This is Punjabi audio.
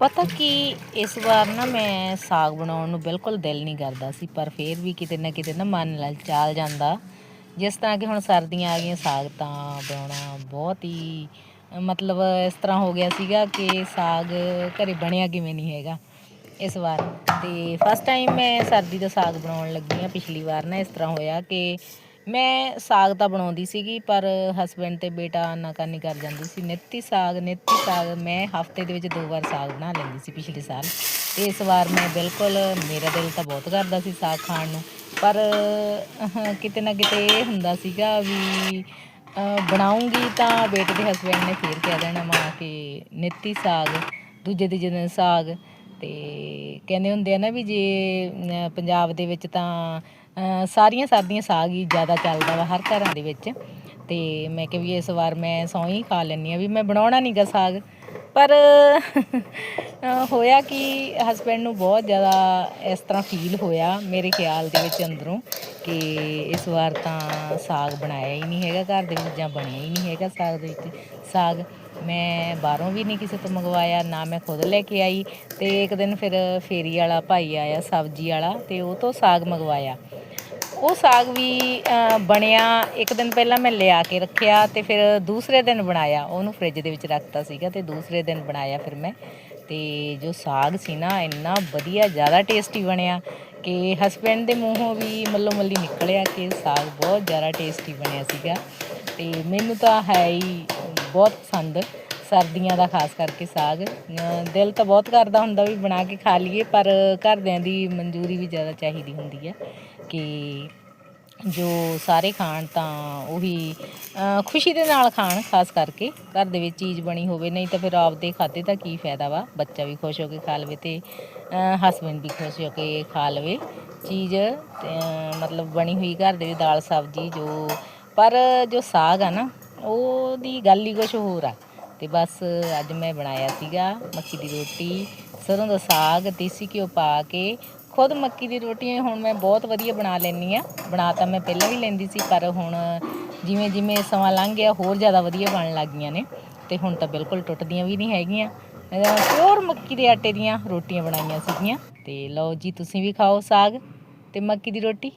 ਪਤਾ ਕਿ, ਇਸ ਵਾਰ ਨਾ ਮੈਂ ਸਾਗ ਬਣਾਉਣ ਨੂੰ ਬਿਲਕੁਲ ਦਿਲ ਨਹੀਂ ਕਰਦਾ ਸੀ, ਪਰ ਫਿਰ ਵੀ ਕਿਤੇ ਨਾ ਕਿਤੇ ਨਾ ਮਨ ਲਲਚਾਲ ਜਾਂਦਾ। ਜਿਸ ਤਰ੍ਹਾਂ ਕਿ ਹੁਣ ਸਰਦੀਆਂ ਆ ਗਈਆਂ, ਸਾਗ ਤਾਂ ਬਣਾਉਣਾ ਬਹੁਤ ਹੀ, ਮਤਲਬ ਇਸ ਤਰ੍ਹਾਂ ਹੋ ਗਿਆ ਸੀਗਾ ਕਿ ਸਾਗ ਘਰੇ ਬਣਿਆ ਕਿਵੇਂ ਨਹੀਂ ਹੈਗਾ ਇਸ ਵਾਰ। ਤੇ ਫਸਟ ਟਾਈਮ ਮੈਂ ਸਰਦੀ ਦਾ ਸਾਗ ਬਣਾਉਣ ਲੱਗੀ ਆ ਪਿਛਲੀ ਵਾਰ ਨਾ ਇਸ ਤਰ੍ਹਾਂ ਹੋਇਆ ਕਿ ਮੈਂ ਸਾਗ ਤਾਂ ਬਣਾਉਂਦੀ ਸੀਗੀ, ਪਰ ਹਸਬੰਡ ਤੇ ਬੇਟਾ ਨਾਕਾਨੀ ਕਰ ਜਾਂਦੀ ਸੀ। ਨਿੱਤੀ ਸਾਗ ਨਿੱਤੀ ਸਾਗ, ਮੈਂ ਹਫ਼ਤੇ ਦੇ ਵਿੱਚ ਦੋ ਵਾਰ ਸਾਗ ਬਣਾ ਲੈਂਦੀ ਸੀ ਪਿਛਲੇ ਸਾਲ। ਤੇ ਇਸ ਵਾਰ ਮੈਂ ਬਿਲਕੁਲ, ਮੇਰਾ ਦਿਲ ਤਾਂ ਬਹੁਤ ਕਰਦਾ ਸੀ ਸਾਗ ਖਾਣ ਨੂੰ। ਪਰ ਕਿਤੇ ਨਾ ਕਿਤੇ ਇਹ ਹੁੰਦਾ ਸੀਗਾ ਵੀ ਬਣਾਉਂਗੀ ਤਾਂ ਬੇਟੇ ਦੇ ਹਸਬੰਡ ਨੇ ਫੇਰ ਕਹਿ ਦੇਣਾ ਮਾਂ ਕਿ ਨਿੱਤੀ ਸਾਗ, ਦੂਜੇ ਤੀਜੇ ਦਿਨ ਸਾਗ। ਤੇ ਕਹਿੰਦੇ ਹੁੰਦੇ ਆ ਨਾ ਵੀ ਜੇ ਪੰਜਾਬ ਦੇ ਵਿੱਚ ਤਾਂ ਸਾਰੀਆਂ ਸਰਦੀਆਂ ਸਾਗ ਹੀ ਜ਼ਿਆਦਾ ਚੱਲਦਾ ਵਾ ਹਰ ਘਰਾਂ ਦੇ ਵਿੱਚ। ਤੇ ਮੈਂ ਕਿਹਾ ਵੀ ਇਸ ਵਾਰ ਮੈਂ ਸੌਂ ਹੀ ਖਾ ਲੈਂਦੀ ਆ ਵੀ ਮੈਂ ਬਣਾਉਣਾ ਨਹੀਂਗਾ ਸਾਗ। ਪਰ ਹੋਇਆ ਕਿ ਹਸਬੰਡ ਨੂੰ ਬਹੁਤ ਜ਼ਿਆਦਾ ਇਸ ਤਰ੍ਹਾਂ ਫੀਲ ਹੋਇਆ ਮੇਰੇ ਖਿਆਲ ਦੇ ਵਿੱਚ ਅੰਦਰੋਂ ਕਿ ਇਸ ਵਾਰ ਤਾਂ ਸਾਗ ਬਣਾਇਆ ਹੀ ਨਹੀਂ ਹੈਗਾ, ਘਰ ਦੇ ਵਿੱਚ ਜਾਂ ਬਣਿਆ ਹੀ ਨਹੀਂ ਹੈਗਾ ਸਾਗ ਦੇ ਵਿੱਚ। ਸਾਗ ਮੈਂ ਬਾਹਰੋਂ ਵੀ ਨਹੀਂ ਕਿਸੇ ਤੋਂ ਮੰਗਵਾਇਆ, ਨਾ ਮੈਂ ਖੁਦ ਲੈ ਕੇ ਆਈ। ਤੇ ਇੱਕ ਦਿਨ ਫਿਰ ਫੇਰੀ ਵਾਲਾ ਭਾਈ ਆਇਆ, ਸਬਜ਼ੀ ਵਾਲਾ, ਤੇ ਉਹ ਤੋਂ ਸਾਗ ਮੰਗਵਾਇਆ। ਉਹ ਸਾਗ ਵੀ ਅ, ਬਣਿਆ ਇੱਕ ਦਿਨ ਪਹਿਲਾਂ ਮੈਂ ਲਿਆ ਕੇ ਰੱਖਿਆ ਤੇ ਫਿਰ ਦੂਸਰੇ ਦਿਨ ਬਣਾਇਆ। ਉਹਨੂੰ ਫ੍ਰਿਜ ਦੇ ਵਿੱਚ ਰੱਖਤਾ ਸੀਗਾ ਤੇ ਦੂਸਰੇ ਦਿਨ ਬਣਾਇਆ ਫਿਰ ਮੈਂ। ਤੇ ਜੋ ਸਾਗ ਸੀ ਨਾ ਇੰਨਾ ਵਧੀਆ ਜ਼ਿਆਦਾ ਟੇਸਟੀ ਬਣਿਆ ਕਿ ਹਸਬੈਂਡ ਦੇ ਮੂੰਹੋਂ ਵੀ ਮੱਲੋ ਮੱਲੀ ਨਿਕਲਿਆ ਕਿ ਸਾਗ ਬਹੁਤ ਜ਼ਿਆਦਾ ਟੇਸਟੀ ਬਣਿਆ ਸੀਗਾ। ਤੇ ਮੈਨੂੰ ਤਾਂ ਹੈ ਹੀ ਬਹੁਤ ਪਸੰਦ ਸਰਦੀਆਂ ਦਾ ਖਾਸ ਕਰਕੇ ਸਾਗ। ਅ, ਦਿਲ ਤਾਂ ਬਹੁਤ ਕਰਦਾ ਹੁੰਦਾ ਵੀ ਬਣਾ ਕੇ ਖਾ ਲਈਏ ਪਰ ਘਰਦਿਆਂ ਦੀ ਮਨਜ਼ੂਰੀ ਵੀ ਜ਼ਿਆਦਾ ਚਾਹੀਦੀ ਹੁੰਦੀ ਹੈ ਕਿ ਜੋ ਸਾਰੇ ਖਾਣ ਤਾਂ ਉਹੀ ਖੁਸ਼ੀ ਦੇ ਨਾਲ ਖਾਣ, ਖਾਸ ਕਰਕੇ। ਘਰ ਦੇ ਵਿੱਚ ਚੀਜ਼ ਬਣੀ ਹੋਵੇ, ਨਹੀਂ ਤਾਂ ਫਿਰ ਆਪਦੇ ਖਾਤੇ ਦਾ ਕੀ ਫਾਇਦਾ ਵਾ? ਬੱਚਾ ਵੀ ਖੁਸ਼ ਹੋ ਕੇ ਖਾ ਲਵੇ ਤੇ ਹਸਬੰਡ ਵੀ ਖੁਸ਼ ਹੋ ਕੇ ਖਾ ਲਵੇ। ਚੀਜ਼ ਮਤਲਬ ਬਣੀ ਹੋਈ ਘਰ ਦੇ ਵਿੱਚ ਦਾਲ, ਸਬਜ਼ੀ, ਜੋ, ਪਰ ਜੋ ਸਾਗ ਆ ਨਾ, ਉਹਦੀ ਗੱਲ ਹੀ ਕੁਛ ਹੋਰ ਆ। ਤੇ ਬਸ ਅੱਜ ਮੈਂ ਬਣਾਇਆ ਸੀਗਾ ਮੱਕੀ ਦੀ ਰੋਟੀ, ਸਰੋਂ ਦਾ ਸਾਗ, ਦੇਸੀ ਘਿਓ ਪਾ ਕੇ ਖੁਦ ਮੱਕੀ ਦੀ ਰੋਟੀਆਂ ਹੁਣ ਮੈਂ ਬਹੁਤ ਵਧੀਆ ਬਣਾ ਲੈਂਦੀ ਆ ਬਣਾ ਤਾਂ ਮੈਂ ਪਹਿਲਾਂ ਵੀ ਲੈਂਦੀ ਸੀ, ਪਰ ਹੁਣ ਜਿਵੇਂ ਜਿਵੇਂ ਸਮਾਂ ਲੰਘ ਗਿਆ, ਹੋਰ ਜ਼ਿਆਦਾ ਵਧੀਆ ਬਣਨ ਲੱਗ ਗਈਆਂ ਨੇ। ਤੇ ਹੁਣ ਤਾਂ ਬਿਲਕੁਲ ਟੁੱਟਦੀਆਂ ਵੀ ਨਹੀਂ ਹੈਗੀਆਂ। ਪਿਓਰ ਮੱਕੀ ਦੇ ਆਟੇ ਦੀਆਂ ਰੋਟੀਆਂ ਬਣਾਈਆਂ ਸੀਗੀਆਂ। ਤੇ ਲਓ ਜੀ, ਤੁਸੀਂ ਵੀ ਖਾਓ ਸਾਗ ਤੇ ਮੱਕੀ ਦੀ ਰੋਟੀ।